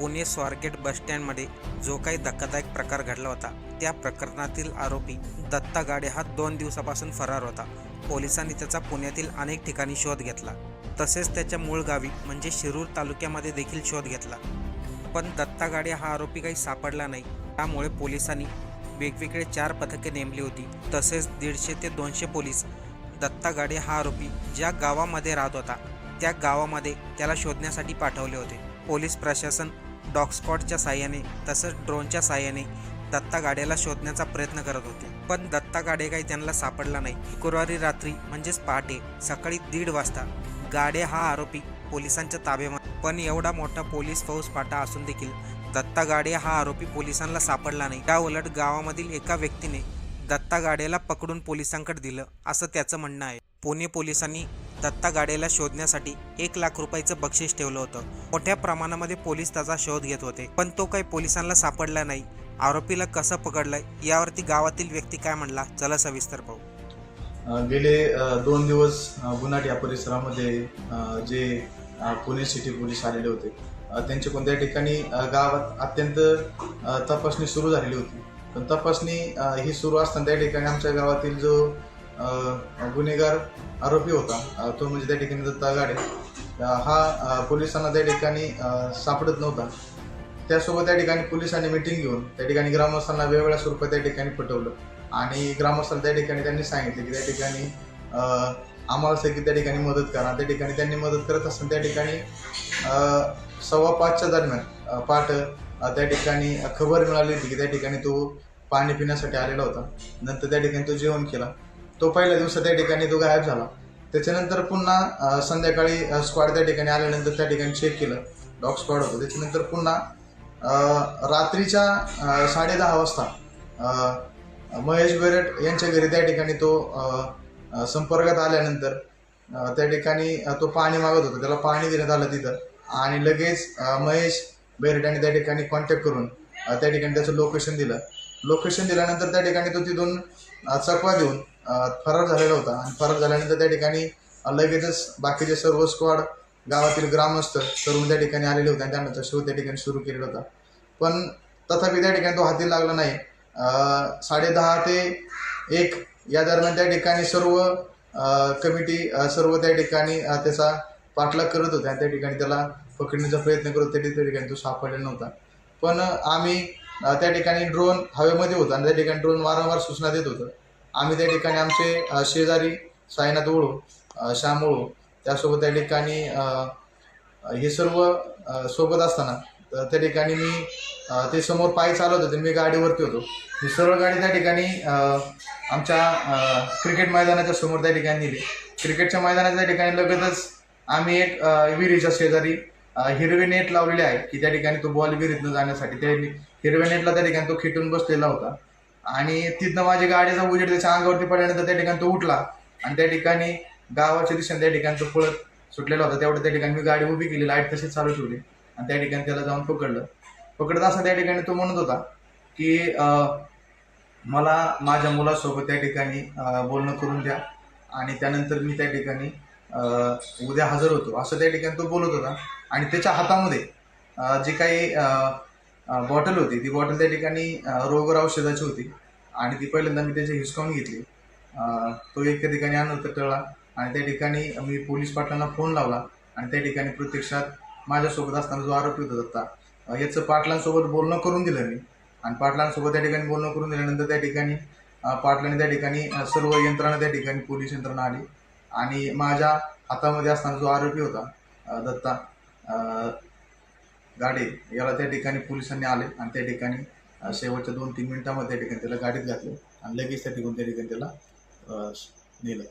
पुणे स्वारगेट बसस्टँडमध्ये जो काही धक्कादायक प्रकार घडला होता त्या प्रकरणातील आरोपी दत्ता गाडे हा दोन दिवसापासून फरार होता. पोलिसांनी त्याचा पुण्यातील अनेक ठिकाणी शोध घेतला. तसेच त्याच्या मूळ गावी म्हणजे शिरूर तालुक्यामध्ये देखील शोध घेतला. पण दत्ता गाडे हा आरोपी काही सापडला नाही. त्यामुळे पोलिसांनी वेगवेगळे चार पथके नेमली होती. तसेच दीडशे ते दोनशे पोलीस दत्ता गाडे हा आरोपी ज्या गावामध्ये राहत होता त्या गावामध्ये त्याला शोधण्यासाठी पाठवले होते. पोलीस प्रशासन डॉग साह्याने तसंच ड्रोनच्या साह्याने दत्ता गाड्याला शोधण्याचा प्रयत्न करत होते. पण दत्ता गाडे काही त्यांना सापडला नाही. शुक्रवारी रात्री म्हणजेच पहाटे सकाळी दीड वाजता गाडे हा आरोपी पोलिसांच्या ताब्यामध्ये. पण एवढा मोठा पोलीस फौज पाटा असून देखील दत्ता गाडे हा आरोपी पोलिसांना सापडला नाही. त्या उलट गावामधील एका व्यक्तीने दत्ता गाड्याला पकडून पोलिसांकडे दिलं असं त्याचं म्हणणं आहे. पुणे पोलिसांनी दत्ता गाडेला शोधण्यासाठी एक लाख रुपयाचं बक्षीस ठेवलं होतं. मोठ्या प्रमाणामध्ये पोलीस त्याचा शोध घेत होते. पण तो काही पोलिसांना सापडला नाही. आरोपीला कसं पकडलंय यावरती गावातील व्यक्ती काय म्हणला चला सविस्तर पाहू. गेले दोन दिवस गुन्हाट या परिसरामध्ये जे पुणे सिटी पोलीस आलेले होते. त्यांचे कोणत्या ठिकाणी गावात अत्यंत तपासणी सुरू झालेली होती. पण तपासणी ही सुरू असताना त्या ठिकाणी आमच्या गावातील जो गुन्हेगार आरोपी होता तो म्हणजे त्या ठिकाणी दत्ता गाडे हा पोलिसांना त्या ठिकाणी सापडत नव्हता त्यासोबत त्या ठिकाणी पोलिसांनी मिटिंग घेऊन त्या ठिकाणी ग्रामस्थांना वेगवेगळ्या स्वरूपात त्या ठिकाणी पटवलं आणि ग्रामस्थांना त्या ठिकाणी त्यांनी सांगितले की त्या ठिकाणी आम्हाला सगळी त्या ठिकाणी मदत करा त्या ठिकाणी त्यांनी मदत करत असताना त्या ठिकाणी सव्वा पाचच्या दरम्यान पाठ त्या ठिकाणी खबर मिळाली होती की त्या ठिकाणी तो पाणी पिण्यासाठी आलेला होता नंतर त्या ठिकाणी तो जेवण केला तो पहिल्या दिवसात त्या ठिकाणी तो गायब झाला. त्याच्यानंतर पुन्हा संध्याकाळी स्क्वॉड त्या ठिकाणी आल्यानंतर त्या ठिकाणी चेक केलं. डॉग स्क्वॉड होतं. त्याच्यानंतर पुन्हा रात्रीच्या साडे साडेदहा वाजता महेश बेरट यांच्या घरी त्या ठिकाणी तो संपर्कात आल्यानंतर त्या ठिकाणी तो पाणी मागत होता. त्याला पाणी देण्यात आलं तिथं. आणि लगेच महेश बेरट यांनी त्या ठिकाणी कॉन्टॅक्ट करून त्या ठिकाणी त्याचं लोकेशन दिलं. लोकेशन दिल्यानंतर त्या ठिकाणी तो तिथून चकवा देऊन फरार झालेला होता. आणि फरार झाल्यानंतर त्या ठिकाणी लगेचच बाकीचे सर्व स्क्वॉड गावातील ग्रामस्थ सर्व त्या ठिकाणी आलेले होते आणि त्यानंतर शोध त्या ठिकाणी सुरू केलेला होता. पण तथापि त्या ठिकाणी तो हाती लागला नाही. साडे साडेदहा ते एक या दरम्यान त्या ठिकाणी सर्व कमिटी सर्व त्या ठिकाणी त्याचा पाठलाग करत होते आणि त्या ठिकाणी त्याला पकडण्याचा प्रयत्न करत होते. त्या ठिकाणी तो सापडलेला नव्हता. पण आम्ही त्या ठिकाणी ड्रोन हवेमध्ये होता आणि त्या ठिकाणी ड्रोन वारंवार सूचना देत होतं. आम्ही त्या ठिकाणी आमचे शेजारी साईनाथ ओळू श्याम ओळू त्यासोबत त्या ठिकाणी हे सर्व सोबत असताना तर त्या ठिकाणी मी ते समोर पाय चालवत होते मी गाडीवरती होतो. ही सर्व गाडी त्या ठिकाणी आमच्या क्रिकेट मैदानाच्या समोर त्या ठिकाणी नेली. क्रिकेटच्या मैदानाच्या ठिकाणी लगतच आम्ही एक विहिरीच्या शेजारी हिरवे नेट लावलेले आहे की त्या ठिकाणी तो बॉल विहिरीतनं जाण्यासाठी त्या हिरव्या नेटला त्या ठिकाणी तो खिटून बसलेला होता. आणि तिथनं माझी गाडीचा उजेड त्याच्या अंगावरती पडल्यानंतर त्या ठिकाणी तो उठला. आणि त्या ठिकाणी गावाच्या दिशेने त्या ठिकाणी तो पळत सुटलेला होता. तेवढं त्या ठिकाणी मी गाडी उभी केली लाइट तशीच चालू ठेवली. आणि त्या ठिकाणी त्याला जाऊन पकडलं. पकडत असं त्या ठिकाणी तो म्हणत होता की मला माझ्या मुलासोबत त्या ठिकाणी बोलणं करून द्या. आणि त्यानंतर मी त्या ठिकाणी उद्या हजर होतो. असं त्या ठिकाणी तो बोलत होता. आणि त्याच्या हातामध्ये जे काही बॉटल होती. ती बॉटल त्या ठिकाणी रोगर औषधाची होती. आणि ती पहिल्यांदा मी त्याची हिसकावून घेतली. तो एका ठिकाणी आणून टळला आणि त्या ठिकाणी मी पोलीस पाटलांना फोन लावला. आणि त्या ठिकाणी प्रत्यक्षात माझ्यासोबत असताना जो आरोपी होता दत्ता याचं पाटलांसोबत बोलणं करून दिलं मी. आणि पाटलांसोबत त्या ठिकाणी बोलणं करून दिल्यानंतर त्या ठिकाणी पाटलाने पाटलांनी त्या ठिकाणी सर्व यंत्रणा त्या ठिकाणी पोलीस यंत्रणा आली. आणि माझ्या हातामध्ये असताना जो आरोपी होता दत्ता गाडी याला त्या ठिकाणी पोलिसांनी आले आणि त्या ठिकाणी शेवटच्या दोन तीन मिनिटामध्ये त्या ठिकाणी त्याला गाडीत घातलं आणि लगेच त्या ठिकाणी त्या ठिकाणी त्याला नेलं.